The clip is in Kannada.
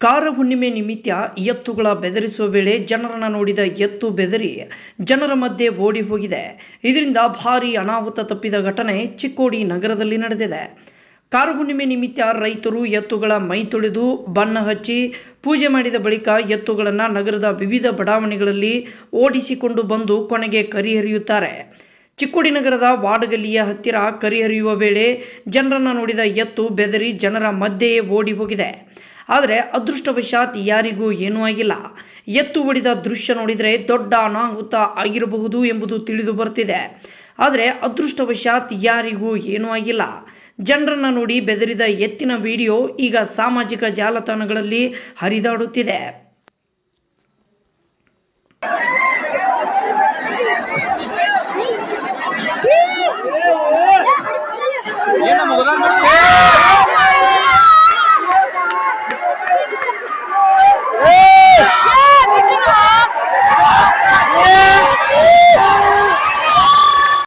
ಕಾರ ಹುಣ್ಣಿಮೆ ನಿಮಿತ್ತ ಎತ್ತುಗಳ ಬೆದರಿಸುವ ವೇಳೆ ಜನರನ್ನ ನೋಡಿದ ಎತ್ತು ಬೆದರಿ ಜನರ ಮಧ್ಯೆ ಓಡಿ ಹೋಗಿದೆ. ಇದರಿಂದ ಭಾರಿ ಅನಾಹುತ ತಪ್ಪಿದ ಘಟನೆ ಚಿಕ್ಕೋಡಿ ನಗರದಲ್ಲಿ ನಡೆದಿದೆ. ಕಾರ ಹುಣ್ಣಿಮೆ ನಿಮಿತ್ತ ರೈತರು ಎತ್ತುಗಳ ಮೈ ತೊಳೆದು ಬಣ್ಣ ಹಚ್ಚಿ ಪೂಜೆ ಮಾಡಿದ ಬಳಿಕ ಎತ್ತುಗಳನ್ನು ನಗರದ ವಿವಿಧ ಬಡಾವಣೆಗಳಲ್ಲಿ ಓಡಿಸಿಕೊಂಡು ಬಂದು ಕೊನೆಗೆ ಕರಿಹರಿಯುತ್ತಾರೆ ಚಿಕ್ಕೋಡಿ ನಗರದ ವಾಡಗಲ್ಲಿಯ ಹತ್ತಿರ ಕರಿಹರಿಯುವ ವೇಳೆ ಜನರನ್ನ ನೋಡಿದ ಎತ್ತು ಬೆದರಿ ಜನರ ಮಧ್ಯೆಯೇ ಓಡಿ ಹೋಗಿದೆ. ಆದರೆ ಅದೃಷ್ಟವಶಾತ್ ಯಾರಿಗೂ ಏನೂ ಆಗಿಲ್ಲ ಎತ್ತು ಹೊಡಿದ ದೃಶ್ಯ ನೋಡಿದರೆ ದೊಡ್ಡ ಅನಾಹುತ ಆಗಿರಬಹುದು ಎಂಬುದು ತಿಳಿದು ಬರ್ತಿದೆ ಆದರೆ ಅದೃಷ್ಟವಶಾತ್ ಯಾರಿಗೂ ಏನೂ ಆಗಿಲ್ಲ ಜನರನ್ನು ನೋಡಿ ಬೆದರಿದ ಎತ್ತಿನ ವಿಡಿಯೋ ಈಗ ಸಾಮಾಜಿಕ ಜಾಲತಾಣಗಳಲ್ಲಿ ಹರಿದಾಡುತ್ತಿದೆ ಏನಮ್ಮ